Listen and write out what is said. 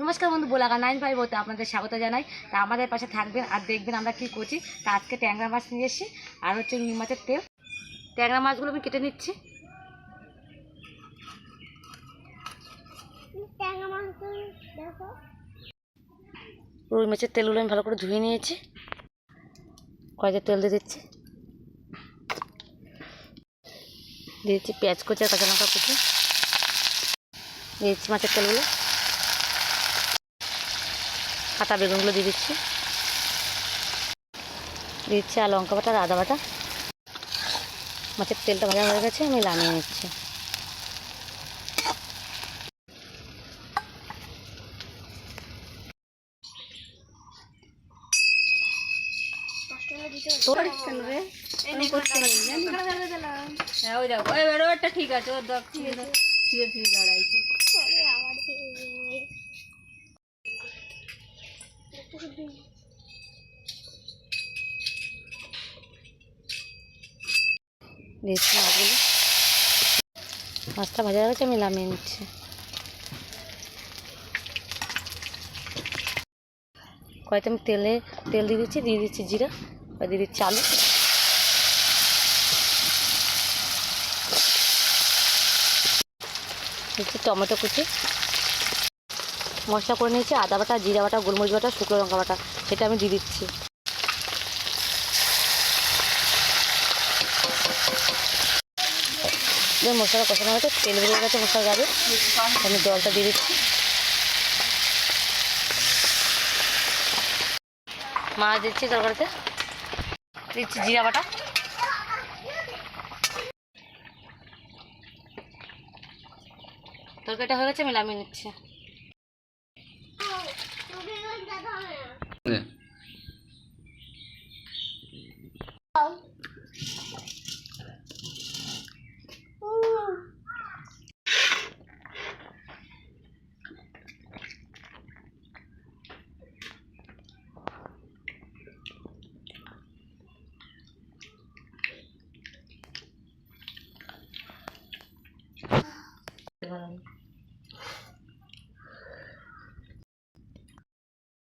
নমস্কার বন্ধু বোলাগা nine five হতে আপনাদের স্বাগত জানাই। তা আমাদের পাশে থাকবেন আর দেখবেন আমরা কী করছি। তা আজকে ট্যাংরা মাছ নিয়ে এসেছি আর হচ্ছে রুই মাছের তেল। ট্যাংরা মাছগুলো আমি কেটে নিচ্ছি। রুই মাছের তেলগুলো আমি ভালো করে ধুয়ে নিয়েছি। কয়েকটা তেল দিয়ে দিচ্ছি। দিয়ে দিচ্ছি পেঁয়াজ কুচি আর কাঁচা লঙ্কা কুচি। দিয়ে দিচ্ছি মাছের তেলগুলো। কাঁচা বেগুনগুলো দিয়ে দিচ্ছি। দিচ্ছি আর লঙ্কা বাটা আর আদা বাটা। মাছের তেলটা ভাজা হয়ে গেছে, আমি নামিয়ে নিচ্ছি। হ্যাঁ ঠিক আছে, ওর ধীরে দাঁড়াইছি মাছটা ভাজা গেছে, আমি নামিয়ে নিচ্ছি। কয়েকটা আমি তেলে, তেল দিয়ে দিচ্ছি দিয়ে দিচ্ছি জিরা আর দিয়ে দিচ্ছি আলু। দিচ্ছি টমেটো কুচি। মশলা করে নিয়েছি, আদা বাটা, জিরা বাটা, গোলমরিচ বাটা, শুকনো লঙ্কা বাটা, সেটা আমি দিয়ে দিচ্ছি। মশলা কষানো হয়েছে তেল বেরিয়ে গেছে মশলা যাবে আমি জলটা দিয়ে দিচ্ছি। মাছ দিচ্ছি তরকারিতে। দিচ্ছি জিরা বাটা। তরকারিটা হয়ে গেছে, আমি নামিয়ে নিচ্ছি। 嗯。好。